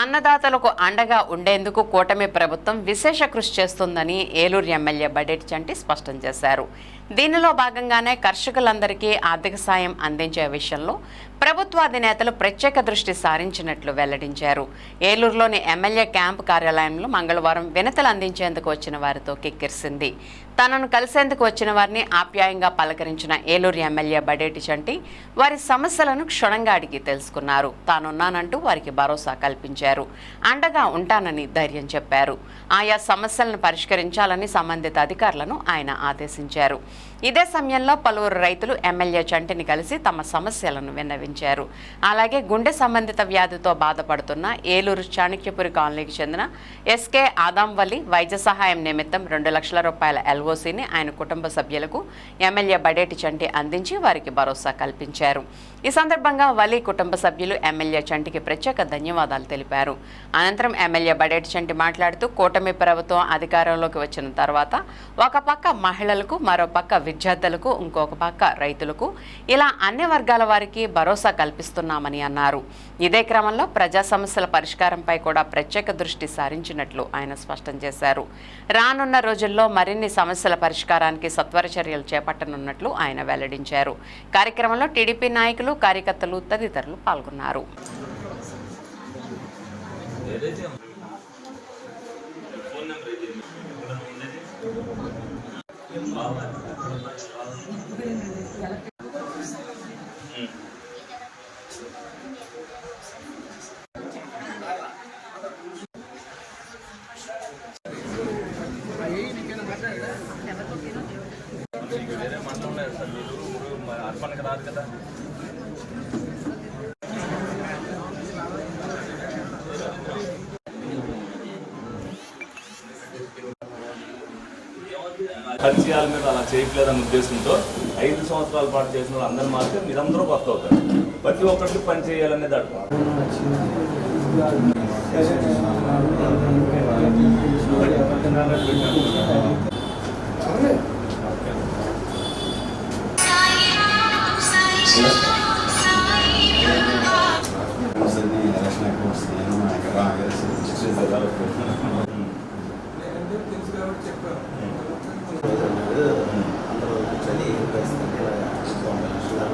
అన్నదాతలకు అండగా ఉండేందుకు కూటమి ప్రభుత్వం విశేష కృషి చేస్తుందని ఏలూరు ఎమ్మెల్యే బడేటి చంటి స్పష్టం చేశారు. దీనిలో భాగంగానే కర్షకులందరికీ ఆర్థిక సాయం అందించే విషయంలో ప్రభుత్వాధినేతలు ప్రత్యేక దృష్టి సారించినట్లు వెల్లడించారు. ఏలూరులోని ఎమ్మెల్యే క్యాంపు కార్యాలయంలో మంగళవారం వినతులు అందించేందుకు వచ్చిన వారితో కిక్కిరిసింది. తనను కలిసేందుకు వచ్చిన వారిని ఆప్యాయంగా పలకరించిన ఏలూరు ఎమ్మెల్యే బడేటి చంటి వారి సమస్యలను క్షుణంగా అడిగి తెలుసుకున్నారు. తానున్నానంటూ వారికి భరోసా కల్పించారు. అండగా ఉంటానని ధైర్యం చెప్పారు. ఆయా సమస్యలను పరిష్కరించాలని సంబంధిత అధికారులను ఆయన ఆదేశించారు. ఇదే సమయంలో పలువురు రైతులు ఎమ్మెల్యే చంటిని కలిసి తమ సమస్యలను విన్నవించారు. అలాగే గుండె సంబంధిత వ్యాధితో బాధపడుతున్న ఏలూరు చాణక్యపురి కాలనీకి చెందిన ఎస్కే ఆదాంవల్లి వైద్య సహాయం నిమిత్తం రెండు లక్షల రూపాయల ఎల్ఓసిని ఆయన కుటుంబ సభ్యులకు ఎమ్మెల్యే బడేటి చంటి అందించి వారికి భరోసా కల్పించారు. ఈ సందర్భంగా వలి కుటుంబ సభ్యులు ఎమ్మెల్యే చంటికి ప్రత్యేక ధన్యవాదాలు తెలిపారు. అనంతరం ఎమ్మెల్యే బడేటి చంటి మాట్లాడుతూ కూటమి ప్రభుత్వం అధికారంలోకి వచ్చిన తర్వాత ఒక పక్క మహిళలకు మరో పక్క విద్యార్థులకు ఇంకొక పక్క రైతులకు ఇలా అన్ని వర్గాల వారికి భరోసా కల్పిస్తున్నామని అన్నారు. ఇదే క్రమంలో ప్రజా సమస్యల పరిష్కారంపై కూడా ప్రత్యేక దృష్టి సారించినట్లు ఆయన స్పష్టం చేశారు. రానున్న రోజుల్లో మరిన్ని సమస్యల పరిష్కారానికి సత్వర చర్యలు చేపట్టనున్నట్లు ఆయన వెల్లడించారు. కార్యక్రమంలో టీడీపీ నాయకులు కార్యకర్తలు తదితరులు పాల్గొన్నారు. వేరే మండలం లేదు సార్. మీరు మరి అర్పణకి రాదు కదా. పరిచయాల మీద అలా చేయట్లేదన్న ఉద్దేశంతో ఐదు సంవత్సరాల పాటు చేసిన వాళ్ళు అందరిని మారితే మీరందరూ కొత్త అవుతారు. ప్రతి ఒక్కరికి పని చేయాలనేది అడుగు.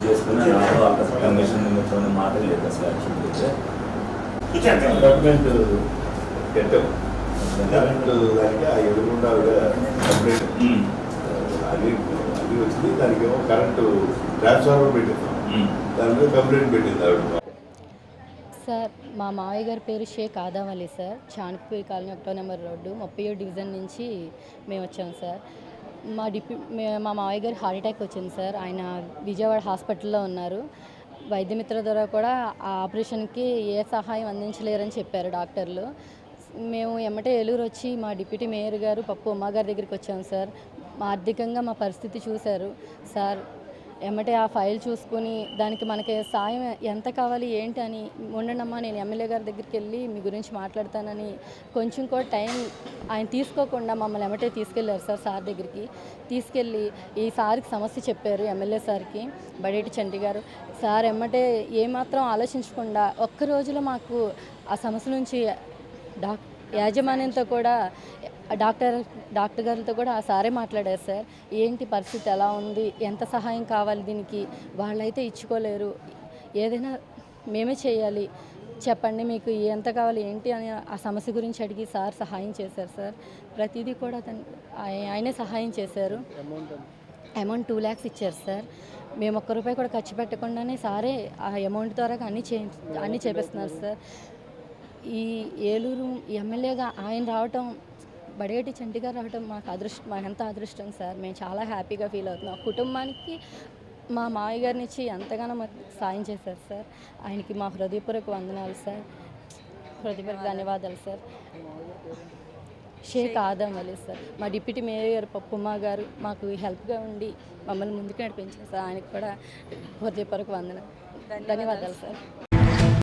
చేసుకుని కమిషన్ నిమిత్తం మాటలు లేదు అసలు యాక్చువల్లీ గవర్నమెంట్ పెట్టాము కరెంట్ దానికి ఆ కంప్లీట్ అది వచ్చింది దానికి ఏమో కరెంటు ట్రాన్స్ఫార్మర్ పెట్టిందాం. దాని మీద కంప్లైంట్ పెట్టింది ఆవిడ. సార్ మా మావయ్య గారి పేరు షేక్ ఆదాం అలీ సార్. చాణక్యపూరి కాలనీ ఒకటో నెంబర్ రోడ్డు ముప్పై ఏడు డివిజన్ నుంచి మేము వచ్చాం సార్. మా డిప్యూ మే- మా మావయ్య గారి హార్ట్ అటాక్ వచ్చింది సార్. ఆయన విజయవాడ హాస్పిటల్లో ఉన్నారు. వైద్యమిత్ర ద్వారా కూడా ఆ ఆపరేషన్కి ఏ సహాయం అందించలేరని చెప్పారు డాక్టర్లు. మేము ఎమ్మటే ఏలూరు వచ్చి మా డిప్యూటీ మేయర్ గారు పప్పు ఉమ్మా గారి దగ్గరికి వచ్చాం సార్. ఆర్థికంగా మా పరిస్థితి చూశారు. సార్ ఎమ్మటే ఆ ఫైల్ చూసుకొని దానికి మనకి సాయం ఎంత కావాలి ఏంటి అని ఉండనమ్మా నేను ఎమ్మెల్యే గారి దగ్గరికి వెళ్ళి మీ గురించి మాట్లాడతానని కొంచెం కూడా టైం ఆయన తీసుకోకుండా మమ్మల్ని ఎమ్మటే తీసుకెళ్ళారు సార్ సార్ దగ్గరికి. తీసుకెళ్ళి ఈ సార్కి సమస్య చెప్పారు ఎమ్మెల్యే సార్కి బడేటి చండి గారు. సార్ ఎమ్మటే ఏమాత్రం ఆలోచించకుండా ఒక్క రోజులో మాకు ఆ సమస్య నుంచి డాక్ యాజమాన్యంతో కూడా డాక్టర్ డాక్టర్ గారితో కూడా ఆ సారే మాట్లాడారు సార్. ఏంటి పరిస్థితి? ఎలా ఉంది? ఎంత సహాయం కావాలి దీనికి? వాళ్ళైతే ఇచ్చుకోలేరు. ఏదైనా మేమే చేయాలి. చెప్పండి మీకు ఎంత కావాలి ఏంటి అని ఆ సమస్య గురించి అడిగి సార్ సహాయం చేశారు సార్. ప్రతిదీ కూడా తను ఆయనే సహాయం చేశారు. అమౌంట్ టూ ల్యాక్స్ ఇచ్చారు సార్. మేము ఒక్క రూపాయి కూడా ఖర్చు పెట్టకుండానే సారే ఆ అమౌంట్ ద్వారా అన్నీ చే అన్నీ చేపిస్తున్నారు సార్. ఈ ఏలూరు ఎమ్మెల్యేగా ఆయన రావటం బడేటి చంటి గారు రావటం మాకు అదృష్టం మాకు ఎంత అదృష్టం సార్. మేము చాలా హ్యాపీగా ఫీల్ అవుతున్నాం. కుటుంబానికి మా మావయ్య గారిని ఇచ్చి ఎంతగానో మాకు సాయం చేశారు సార్. ఆయనకి మా హృదయపూర్వక వందనాలు సార్. హృదయపూర్వక ధన్యవాదాలు సార్. షేక్ ఆదం అలీ సార్. మా డిప్యూటీ మేయర్ గారు పప్పుమ్మ గారు మాకు హెల్ప్గా ఉండి మమ్మల్ని ముందుకు నడిపించారు సార్. ఆయనకి కూడా హృదయపూర్వక వందన ధన్యవాదాలు సార్.